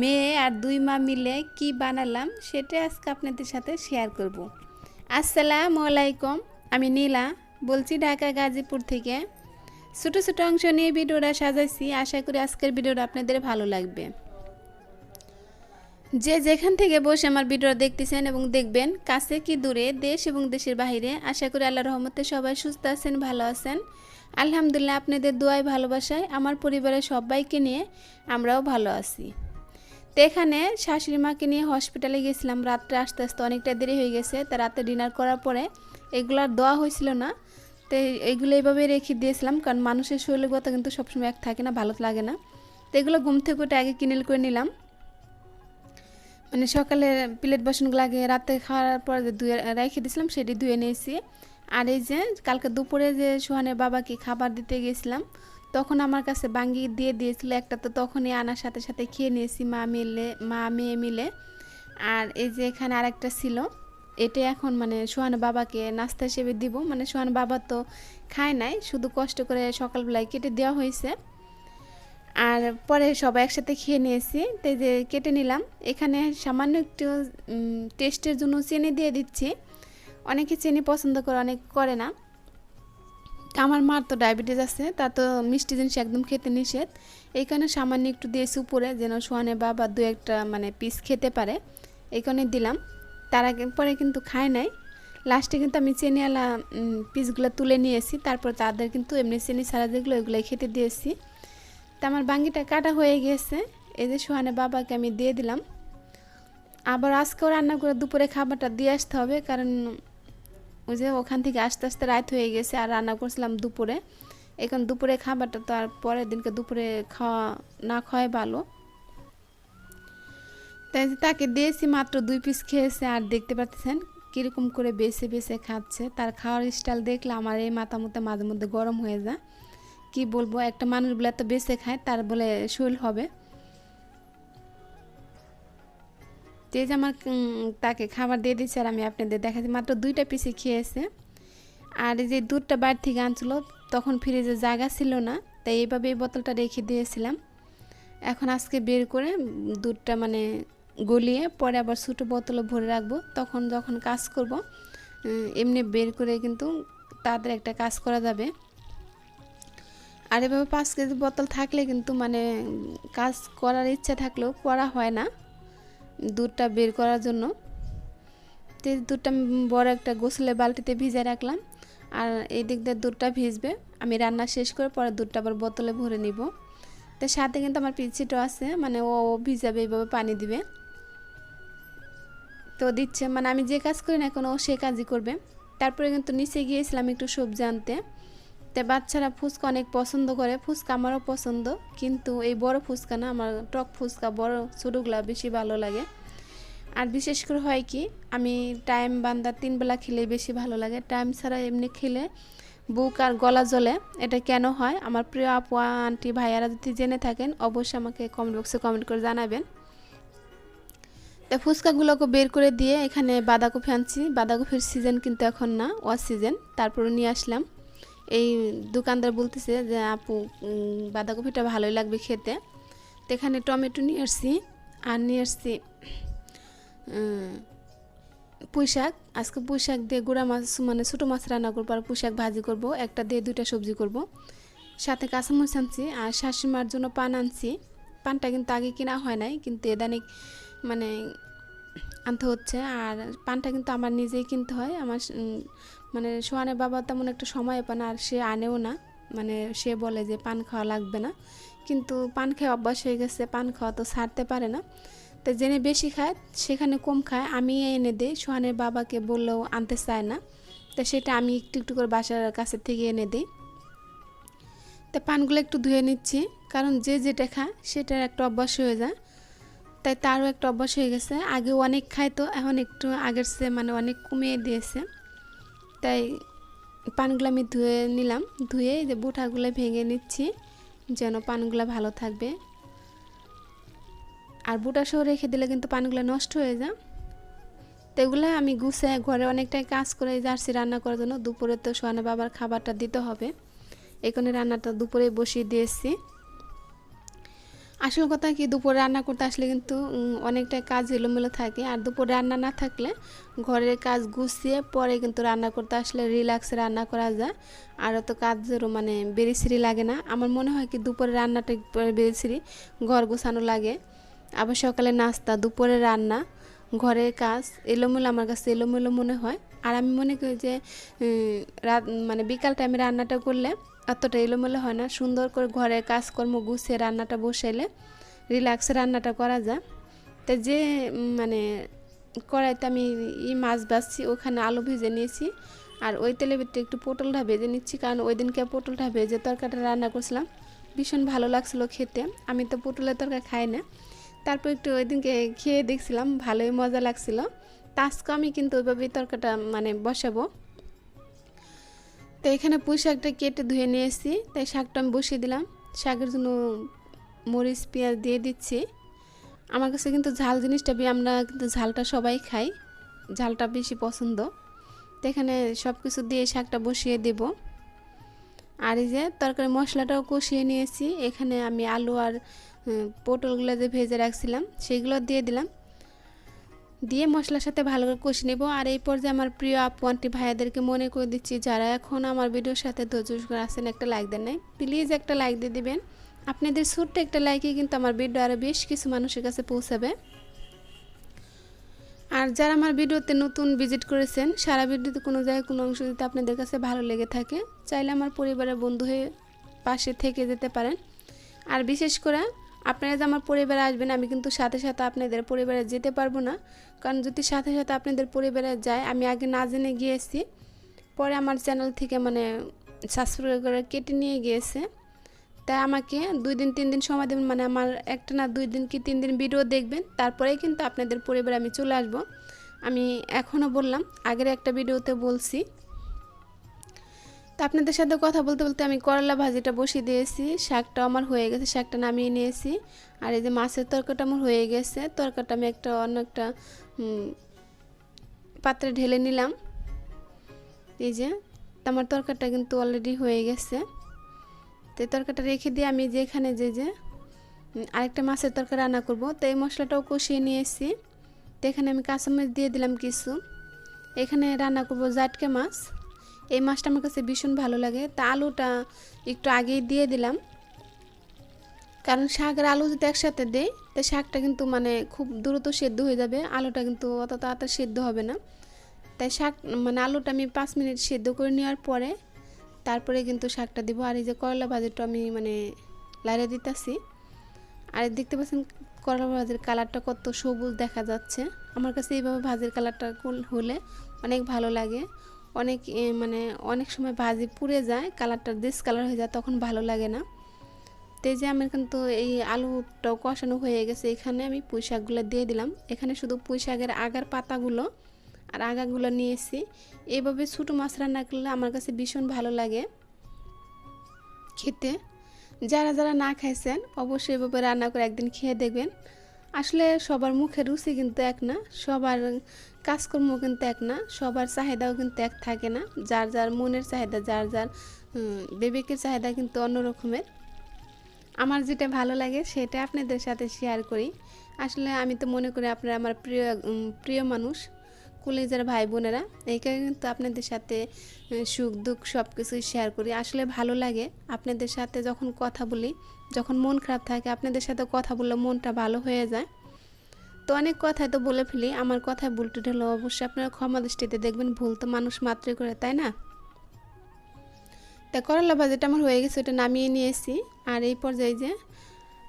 মেয়ে আর দুই মা মিলে কি বানালাম সেটা আজকে আপনাদের সাথে শেয়ার করব। আসসালাম আলাইকুম, আমি নীলা, বলছি ঢাকা গাজীপুর থেকে। ছোটো ছোটো অংশ নিয়ে ভিডিওটা সাজাইছি, আশা করি আজকের ভিডিওটা আপনাদের ভালো লাগবে। যে যেখান থেকে বসে আমার ভিডিও দেখতেছেন এবং দেখবেন, কাছে কি দূরে, দেশ এবং দেশের বাইরে আশা করি আল্লাহ রহমতে সবাই সুস্থ আছেন, ভালো আছেন। আলহামদুলিল্লাহ, আপনাদের দোয়ায়, ভালোবাসায়, আমার পরিবারের সবাইকে নিয়ে আমরাও ভালো আছি। তো এখানে শাশুড়ি মাকে নিয়ে হসপিটালে গেছিলাম। রাত্রে আস্তে আস্তে অনেকটা দেরি হয়ে গেছে। তা রাতে ডিনার করার পরে এগুলো আর হয়েছিল না। তো এগুলো এইভাবে রেখে দিয়েছিলাম কারণ মানুষের শরীরগত কিন্তু সবসময় এক থাকে না, ভালো লাগে না। তো এগুলো ঘুম থেকে উঠে আগে কিনেল করে নিলাম। মানে সকালে প্লেট বাসনগুলো আগে রাতে খাওয়ার পর যে ধুয়ে রেখে দিয়েছিলাম সেটি ধুয়ে নিয়েছি। আর এই যে কালকে দুপুরে যে সোহানের বাবাকে খাবার দিতে গেছিলাম তখন আমার কাছে বাঙ্গি দিয়ে দিয়েছিল একটা, তো তখনই আনার সাথে সাথে খেয়ে নিয়েছি মা মিলে, মা মেয়ে মিলে। আর এই যে এখানে আরেকটা ছিল এটা এখন মানে সোহান বাবাকে নাস্তা হিসেবে দিব। মানে সোহান বাবা তো খায় নাই, শুধু কষ্ট করে সকালবেলায় কেটে দেওয়া হয়েছে। আর পরে সবাই একসাথে খেয়ে নিয়েছি তাই যে কেটে নিলাম। এখানে সামান্য একটু টেস্টের জন্য চিনি দিয়ে দিচ্ছি। অনেকে চিনি পছন্দ করে, অনেক করে না। আমার মার তো ডায়াবেটিস আছে তা তো মিষ্টি জিনিস একদম খেতে নিষেধ। এইখানে সামান্য একটু দিয়েছি উপরে, যেন সোয়ানে বাবা দু একটা মানে পিস খেতে পারে। এইখানে দিলাম। তার আগে, পরে কিন্তু খায় নাই। লাস্টে কিন্তু আমি চেনিওয়ালা পিসগুলো তুলে নিয়েছি। তারপর তাদের কিন্তু এমনি চেনি ছাড়া যেগুলো ওইগুলোই খেতে দিয়েছি। তা আমার বাঙ্গিটা কাটা হয়ে গেছে। এই যে সোহানে বাবাকে আমি দিয়ে দিলাম। আবার আজকেও রান্না করে দুপুরে খাবারটা দিয়ে আসতে হবে, কারণ ওই যে ওখান থেকে আস্তে আস্তে রাত হয়ে গেছে আর রান্না করছিলাম দুপুরে। এখন দুপুরে খাবারটা তো আর পরের দিনকে দুপুরে খাওয়া না খাওয়াই ভালো। তাই তাকে দিয়েছি মাত্র দুই পিস খেয়েছে আর দেখতে পাচ্ছেন কীরকম করে বেছে বেছে খাচ্ছে। তার খাওয়ার স্টাইল দেখলে আমার এই মাথা মতো মাঝে মধ্যে গরম হয়ে যায়। কি বলব, একটা মানুষ বলে এত বেছে খায়, তার বলে শৈল হবে। যে যে আমার তাকে খাবার দিয়ে দিচ্ছে আর আমি আপনাদের দেখাচ্ছি। মাত্র দুইটা পিসে খেয়েছে। আর যে দুধটা বাইরে থেকে আনছিল, তখন ফ্রিজে জায়গা ছিল না, তাই এইভাবে এই বোতলটা রেখে দিয়েছিলাম। এখন আজকে বের করে দুধটা মানে গলিয়ে পরে আবার ছোটো বোতলে ভরে রাখব। তখন যখন কাজ করব এমনি বের করে কিন্তু তাদের একটা কাজ করা যাবে। আর এভাবে পাঁচ কেজি বোতল থাকলে কিন্তু মানে কাজ করার ইচ্ছা থাকলেও করা হয় না। দুধটা বের করার জন্য। তো দুধটা বড় একটা গোসলে বালতিতে ভিজে রাখলাম। আর এই দিক দিয়ে দুধটা ভিজবে। আমি রান্না শেষ করে পরে দুধটা আবার বোতলে ভরে নিব। তো সাথে কিন্তু আমার পিছিটো আছে মানে ও ভিজাবে, এইভাবে পানি দিবে। তো দিচ্ছে মানে আমি যে কাজ করি না এখন ও সে কাজই করবে। তারপরে কিন্তু নিচে গিয়েছিলাম একটু সবজি আনতে। তো বাচ্চারা ফুচকা অনেক পছন্দ করে, ফুচকা আমারও পছন্দ। কিন্তু এই বড় ফুচকা না, আমার টক ফুচকা বড় ছোটোগুলা বেশি ভালো লাগে। আর বিশেষ করে হয় কি, আমি টাইম বান্দা তিন বেলা খেলে বেশি ভালো লাগে। টাইম ছাড়া এমনি খেলে বুক আর গলা জ্বলে, এটা কেন হয়? আমার প্রিয় আপু, আন্টি, ভাইয়ারা যদি জেনে থাকেন, অবশ্যই আমাকে কমেন্ট বক্সে কমেন্ট করে জানাবেন। তো ফুচকাগুলোকে বের করে দিয়ে এখানে বাঁধাকপি আনছি। বাঁধাকপির সিজন কিন্তু এখন না ওয়ার সিজন তারপরে নিয়ে আসলাম। এই দোকানদার বলতেছে যে, আপু বাঁধাকপিটা ভালোই লাগবে খেতে। তো এখানে টমেটো নিয়ে আসছি, আর নিয়ে আসছি পুঁই শাক আজকে পুঁই শাক দিয়ে গুঁড়া মাছ মানে ছোটো মাছ রান্না করব আর পুঁই শাক ভাজি করব। একটা দিয়ে দুইটা সবজি করব। সাথে কাঁচামরিচ আনছি আর শাশুড়িমার জন্য পান আনছি। পানটা কিন্তু আগে কেনা হয় নাই, কিন্তু এদানিক মানে আনতে হচ্ছে। আর পানটা কিন্তু আমার নিজেই কিনতে হয়। আমার মানে সোহানের বাবা তেমন একটা সময় পায় না আর সে আনেও না। মানে সে বলে যে পান খাওয়া লাগবে না। কিন্তু পান খেয়ে অভ্যাস হয়ে গেছে, পান খাওয়া তো ছাড়তে পারে না। তো জেনে বেশি খায়, সেখানে কম খায়। আমি এনে দিই, সোহানের বাবাকে বললেও আনতে চায় না। তো সেটা আমি একটু একটু করে বাসার কাছে থেকে এনে দিই। তো পানগুলো একটু ধুয়ে নিচ্ছি। কারণ যে যেটা খায়, সেটার একটা অভ্যাস হয়ে যায়। তাই তারও একটা অভ্যাস হয়ে গেছে। আগে অনেক খায় তো এখন একটু আগের সে মানে অনেক কমিয়ে দিয়েছে। তাই পানগুলো আমি ধুয়ে নিলাম। ধুয়ে যে বুঠাগুলো ভেঙে নিচ্ছি, যেন পানগুলো ভালো থাকবে। আর বুটা সহ রেখে দিলে কিন্তু পানগুলো নষ্ট হয়ে যায়। তো এগুলো আমি গুছে ঘরে অনেকটাই কাজ করে জার্সি রান্না করার জন্য। দুপুরে তো সোহানা বাবার খাবারটা দিতে হবে। এখানে রান্নাটা দুপুরে বসিয়ে দিয়েছি। আসল কথা কি, দুপুরে রান্না করতে আসলে কিন্তু অনেকটা কাজ এলোমেলো থাকে। আর দুপুরে রান্না না থাকলে ঘরের কাজ গুছিয়ে পরে কিন্তু রান্না করতে আসলে রিল্যাক্সে রান্না করা যায়। আর অত কাজেরও মানে বেরিসিরি লাগে না। আমার মনে হয় কি, দুপুরে রান্নাটা বেরিসিরি, ঘর গোছানো লাগে। আবার সকালে নাস্তা, দুপুরে রান্না, ঘরের কাজ, এলোমেলো আমার কাছে এলোমেলো মনে হয়। আর আমি মনে করি যে রাত মানে বিকাল টাইমে রান্নাটা করলে অতটা এলোমেলো হয় না। সুন্দর করে ঘরের কাজকর্ম গুছিয়ে রান্নাটা বসাইলে রিল্যাক্সে রান্নাটা করা যায়। তো যে মানে কড়াইতে আমি ই মাছ ভাজছি, ওখানে আলু ভেজে নিয়েছি আর ওই তেলে একটু পটলটা ভেজে নিচ্ছি। কারণ ওই দিনকে পটলটা ভেজে তরকারিটা রান্না করছিলাম। ভীষণ ভালো লাগছিল খেতে। আমি তো পটলের তরকারি খাই না। তারপর একটু ওই দিনকে খেয়ে দেখছিলাম, ভালোই মজা লাগছিল। তা আমি কিন্তু ওইভাবেই তরকারিটা মানে বসাবো। তো এখানে পুঁই শাকটা কেটে ধুয়ে নিয়েছি তাই শাকটা আমি বসিয়ে দিলাম। শাকের জন্য মরিচ, পেঁয়াজ দিয়ে দিচ্ছি। আমার কাছে কিন্তু ঝাল জিনিসটা আমরা কিন্তু ঝালটা সবাই খাই, ঝালটা বেশি পছন্দ। তো এখানে সব কিছু দিয়ে শাকটা বসিয়ে দেব। আর এই যে তরকারি মশলাটাও কষিয়ে নিয়েছি। এখানে আমি আলু আর পটলগুলো যে ভেজে রাখছিলাম সেগুলো দিয়ে দিলাম। দিয়ে মশলার সাথে ভালো করে কষে নেব। আর এই পর্যায়ে আমার প্রিয় আপু, আন্টি ভাইয়াদেরকে মনে করে দিচ্ছি, যারা এখন আমার ভিডিওর সাথে ধৈর্য করে আছেন, একটা লাইক দেন নাই। প্লিজ একটা লাইক দিয়ে দিবেন। আপনাদের ছোট্ট একটা লাইকে কিন্তু আমার ভিডিও আরও বেশ কিছু মানুষের কাছে পৌঁছাবে। আর যারা আমার ভিডিওতে নতুন ভিজিট করেছেন, সারা ভিডিওতে কোনো জায়গায় কোনো অংশ যদি আপনাদের কাছে ভালো লেগে থাকে, চাইলে আমার পরিবারের বন্ধু হয়ে পাশে থেকে যেতে পারেন। আর বিশেষ করে আপনারা যে আমার পরিবারে আসবেন, আমি কিন্তু সাথে সাথে আপনাদের পরিবারে যেতে পারব না। কারণ যদি সাথে সাথে আপনাদের পরিবারে যায়, আমি আগে না জেনে গিয়েছি। পরে আমার চ্যানেল থেকে মানে সাবস্ক্রাইব করে কেটে নিয়ে গিয়েছে। তাই আমাকে দুই দিন, তিন দিন সময় দেবেন মানে আমার একটা না দুই দিন কি তিন দিন ভিডিও দেখবেন, তারপরেই কিন্তু আপনাদের পরিবারে আমি চলে আসব। আমি এখনও বললাম, আগের একটা ভিডিওতে বলছি তো আপনাদের সাথে কথা বলতে বলতে আমি করলা ভাজিটা বসিয়ে দিয়েছি। শাকটা আমার হয়ে গেছে, শাকটা নামিয়ে নিয়েছি। আর এই যে মাছের তরকারিটা আমার হয়ে গেছে তরকারিটা আমি একটা অন্য একটা পাত্রে ঢেলে নিলাম। এই যে আমার তরকারিটা কিন্তু অলরেডি হয়ে গেছে। তো এই তরকারিটা রেখে দিয়ে আমি যেখানে যে যে আরেকটা মাছের তরকারি রান্না করব, তো এই মশলাটাও কষিয়ে নিয়েছি। তো এখানে আমি কাঁচামরিচ দিয়ে দিলাম কিছু। এখানে রান্না করব জাটকে মাছ। এই মাছটা আমার কাছে ভীষণ ভালো লাগে। তা আলুটা একটু আগেই দিয়ে দিলাম। কারণ শাক আর আলু যদি একসাথে দেই, তো শাকটা কিন্তু মানে খুব দ্রুত সেদ্ধ হয়ে যাবে। আলুটা কিন্তু অত তাড়াতাড়ি সেদ্ধ হবে না। তাই শাক মানে আলুটা আমি পাঁচ মিনিট সেদ্ধ করে নেওয়ার পরে তারপরে কিন্তু শাকটা দিব। আর এই যে করলা ভাজিটা আমি মানে লাইরে দিতেছি। আর দেখতে পাচ্ছেন করলা ভাজির কালারটা কত সবুজ দেখা যাচ্ছে। আমার কাছে এইভাবে ভাজির কালারটা হলে অনেক ভালো লাগে। অনেক মানে অনেক সময় ভাজি পুড়ে যায়, কালারটা ডিসকালার হয়ে যায়, তখন ভালো লাগে না। তো যে আমার কিন্তু এই আলুটাও কষানো হয়ে গেছে, এখানে আমি পুঁই শাকগুলো দিয়ে দিলাম। এখানে শুধু পুঁই শাকের আগার পাতাগুলো আর আগাগুলো নিয়েছি। এইভাবে ছোটো মাছ রান্না করলে আমার কাছে ভীষণ ভালো লাগে খেতে। যারা যারা না খাইছেন, অবশ্যই এভাবে রান্না করে একদিন খেয়ে দেখবেন। আসলে সবার মুখে রুচি কিন্তু এক না, সবার কাজকর্ম কিন্তু এক না, সবার চাহিদাও কিন্তু এক থাকে না। যার যার মনের চাহিদা, যার যার বিবেকের চাহিদা কিন্তু অন্য রকমের। আমার যেটা ভালো লাগে সেটা আপনাদের সাথে শেয়ার করি। আসলে আমি তো মনে করি আপনারা আমার প্রিয় প্রিয় মানুষ। কলেজের ভাই বোনেরা এই কারণে কিন্তু আপনাদের সাথে সুখ, দুঃখ সব কিছুই শেয়ার করি। আসলে ভালো লাগে আপনাদের সাথে যখন কথা বলি, যখন মন খারাপ থাকে আপনাদের সাথে কথা বললে মনটা ভালো হয়ে যায়। তো অনেক কথাই তো বলে ফেলি, আমার কথায় ভুল টুট হলো অবশ্যই আপনারা ক্ষমা দৃষ্টিতে দেখবেন, ভুল তো মানুষ মাত্রই করে, তাই না? তা করলা ভাজিটা আমার হয়ে গেছে ওটা নামিয়ে নিয়েছি আর এই পর্যায়ে যে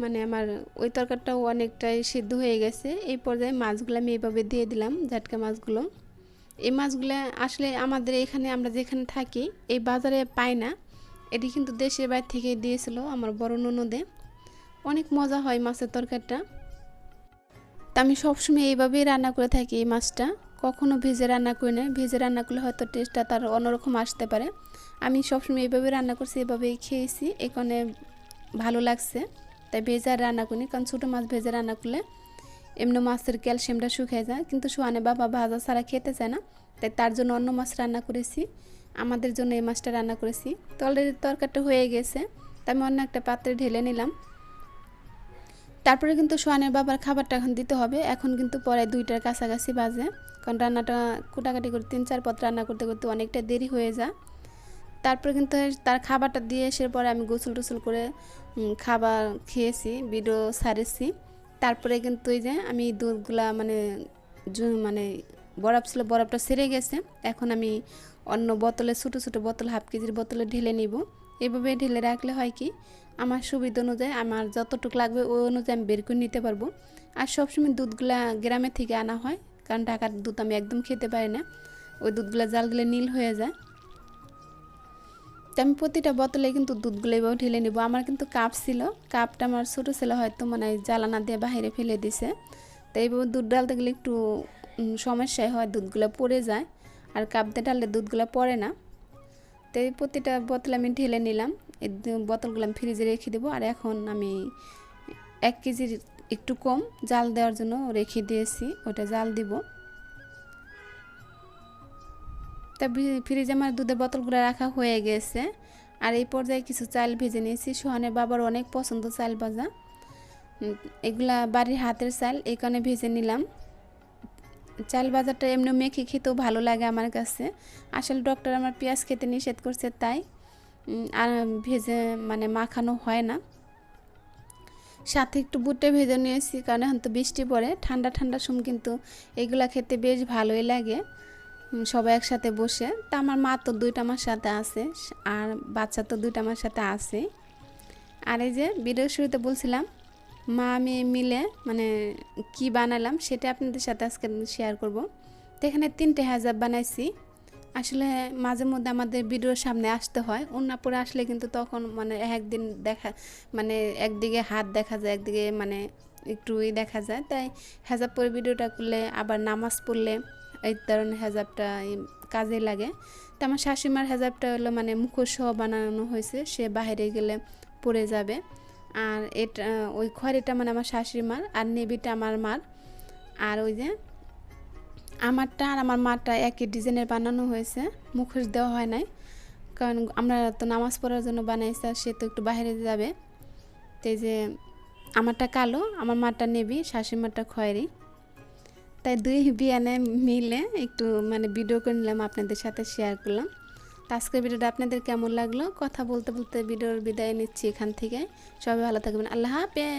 মানে আমার ওই তরকারিটাও অনেকটাই সিদ্ধ হয়ে গেছে। এই পর্যায়ে মাছগুলো আমি এইভাবে দিয়ে দিলাম, ঝাটকা মাছগুলো। এই মাছগুলো আসলে আমাদের এখানে আমরা যেখানে থাকি, এই বাজারে পাই না। এটি কিন্তু দেশের বাইরে থেকে দিয়েছিল আমার বড় ননদে। অনেক মজা হয় মাছের তরকারিটা। তা আমি সবসময় এইভাবেই রান্না করে থাকি এই মাছটা। কখনো ভেজে রান্না করি না। ভেজে রান্না করলে হয়তো টেস্টটা তার অন্যরকম আসতে পারে। আমি সবসময় এইভাবে রান্না করছি, এভাবেই খেয়েছি। এখানে ভালো লাগছে। তাই ভেজে আর রান্না করি, কারণ ছোটো মাছ ভেজে রান্না করলে এমনি মাছের ক্যালসিয়ামটা শুকিয়ে যায়। কিন্তু সোয়ানে বাবা ভাজা ছাড়া খেতে চায় না, তাই তার জন্য অন্য মাছ রান্না করেছি। আমাদের জন্য এই মাছটা রান্না করেছি। তো অলরেডি তরকারিটা হয়ে গেছে তাই আমি অন্য একটা পাত্রে ঢেলে নিলাম। তারপরে কিন্তু সোহানের বাবার খাবারটা এখন দিতে হবে। এখন কিন্তু পরে দুইটার কাছাকাছি বাজে, কারণ রান্নাটা কুটাকাটি করে তিন চার পথ রান্না করতে করতে অনেকটা দেরি হয়ে যায়। তারপরে কিন্তু তার খাবারটা দিয়ে এসে পরে আমি গোসল টোসল করে খাবার খেয়েছি, ভিডিও সারেছি। তারপরে কিন্তু এই যে আমি দুধগুলা মানে মানে বরফ ছিল, বরফটা সেরে গেছে। এখন আমি অন্য বোতলে, ছোটো ছোটো বোতল, হাফ কেজির বোতলে ঢেলে নিব। এভাবে ঢেলে রাখলে হয় কি, আমার সুবিধা অনুযায়ী, আমার যতটুকু লাগবে ওই অনুযায়ী আমি বের করে নিতে পারব। আর সবসময় দুধগুলা গ্রামের থেকে আনা হয়, কারণ ঢাকার দুধ আমি একদম খেতে পারি না। ওই দুধগুলা জাল দিলে নীল হয়ে যায়। তো আমি প্রতিটা বোতলে কিন্তু দুধগুলো এভাবে ঢেলে নেব। আমার কিন্তু কাপ ছিল, কাপটা আমার ছোটো ছিল হয়তো মানে জ্বালানা দিয়ে বাইরে ফেলে দিছে। তো এইভাবে দুধ ডালতে গেলে একটু সমস্যায় হয়, দুধগুলো পড়ে যায়। আর কাপ দিয়ে দুধগুলো পড়ে না। তো এই প্রতিটা বোতল আমি ঢেলে নিলাম। এই বোতলগুলো আমি ফ্রিজে রেখে দেবো। আর এখন আমি এক কেজির একটু কম জাল দেওয়ার জন্য রেখে দিয়েছি, ওটা জাল দিব। তা ফ্রিজে আমার দুধের বোতলগুলো রাখা হয়ে গেছে। আর এই পর্যায়ে কিছু চাল ভেজে নিয়েছি। সোহানের বাবার অনেক পছন্দ চাল ভাজা। এগুলা বাড়ির হাতের চাল, এই কারণে ভেজে নিলাম। চাল ভাজাটা এমনি মেখে খেতেও ভালো লাগে আমার কাছে। আসলে ডক্টর আমার পেঁয়াজ খেতে নিষেধ করছে তাই আর ভেজে মানে মাখানো হয় না। সাথে একটু বুটে ভেজে নিয়েছি, কারণ এখন তো বৃষ্টি পড়ে। ঠান্ডা ঠান্ডা সময় কিন্তু এগুলা খেতে বেশ ভালোই লাগে। সবাই একসাথে বসে। তা আমার মা তো দুইটা আমার সাথে আছে, আর বাচ্চা তো দুইটা আমার সাথে আছে। আর এই যে ভিডিও শুরুতে বলছিলাম, মা আমি মিলে মানে কি বানালাম সেটা আপনাদের সাথে আজকে শেয়ার করব। তো এখানে তিনটে হাজার বানাইছি। আসলে মাঝে মধ্যে আমাদের ভিডিওর সামনে আসতে হয় অন্য পরে আসলে কিন্তু তখন মানে একদিন দেখা মানে একদিকে হাত দেখা যায়, একদিকে মানে একটু দেখা যায়। তাই হেজাব পরে ভিডিওটা করলে, আবার নামাজ পড়লে এই ধরনের হেজাবটা কাজে লাগে। তো আমার শাশুড়িমার হেজাবটা হলো মানে মুখোশ বানানো হয়েছে, সে বাইরে গেলে পড়ে যাবে। আর এটা, ওই খড়িটা মানে আমার শাশুড়ি মার আর নেভিটা আমার মার। আর ওই যে আমারটা আর আমার মারটা একই ডিজাইনের বানানো হয়েছে, মুখোশ দেওয়া হয় নাই। কারণ আমরা তো নামাজ পড়ার জন্য বানাইছি আর সে তো একটু বাইরে যাবে। তো যে আমারটা কালো, আমার মারটা নেবি শাশুড়ি মারটা খয়েরি। তাই দুই বিয়ানে মিলে একটু মানে ভিডিও করে নিলাম, আপনাদের সাথে শেয়ার করলাম। তো আজকের ভিডিওটা আপনাদের কেমন লাগল? কথা বলতে বলতে ভিডিওর বিদায় নিচ্ছি এখান থেকে। সবাই ভালো থাকবেন। আল্লাহ হাফেজ!